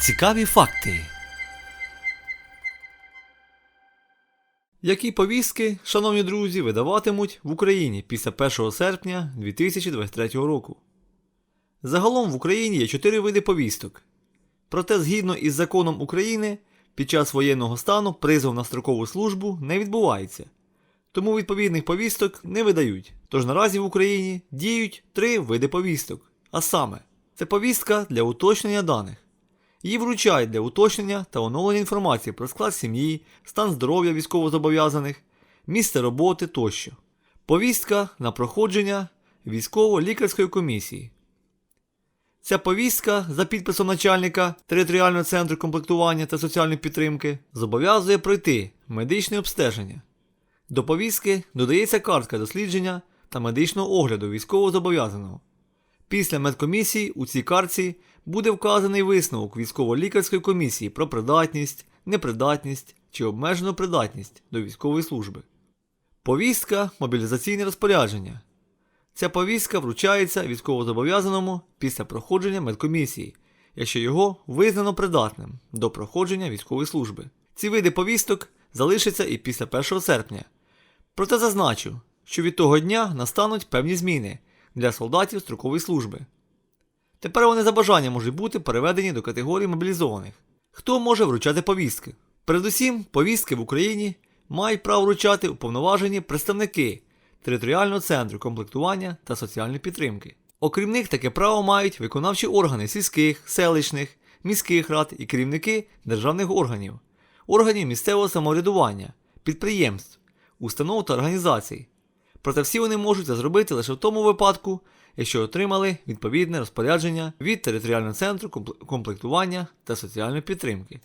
Цікаві факти. Які повістки, шановні друзі, видаватимуть в Україні після 1 серпня 2023 року? Загалом в Україні є чотири види повісток. Проте, згідно із законом України, під час воєнного стану призов на строкову службу не відбувається. Тому відповідних повісток не видають. Тож наразі в Україні діють три види повісток. А саме, це повістка для уточнення даних. Її вручають для уточнення та оновлення інформації про склад сім'ї, стан здоров'я військовозобов'язаних, місце роботи тощо. Повістка на проходження військово-лікарської комісії. Ця повістка за підписом начальника територіального центру комплектування та соціальної підтримки зобов'язує пройти медичне обстеження. До повістки додається картка дослідження та медичного огляду військовозобов'язаного. Після медкомісії у цій картці буде вказаний висновок військово-лікарської комісії про придатність, непридатність чи обмежену придатність до військової служби. Повістка мобілізаційне розпорядження. Ця повістка вручається військовозобов'язаному після проходження медкомісії, якщо його визнано придатним до проходження військової служби. Ці види повісток залишаться і після 1 серпня. Проте зазначу, що від того дня настануть певні зміни для солдатів строкової служби. Тепер вони за бажанням можуть бути переведені до категорії мобілізованих. Хто може вручати повістки? Передусім, повістки в Україні мають право вручати уповноважені представники територіального центру комплектування та соціальної підтримки. Окрім них, таке право мають виконавчі органи сільських, селищних, міських рад і керівники державних органів, органів місцевого самоврядування, підприємств, установ та організацій. Проте всі вони можуть це зробити лише в тому випадку, якщо отримали відповідне розпорядження від територіального центру комплектування та соціальної підтримки.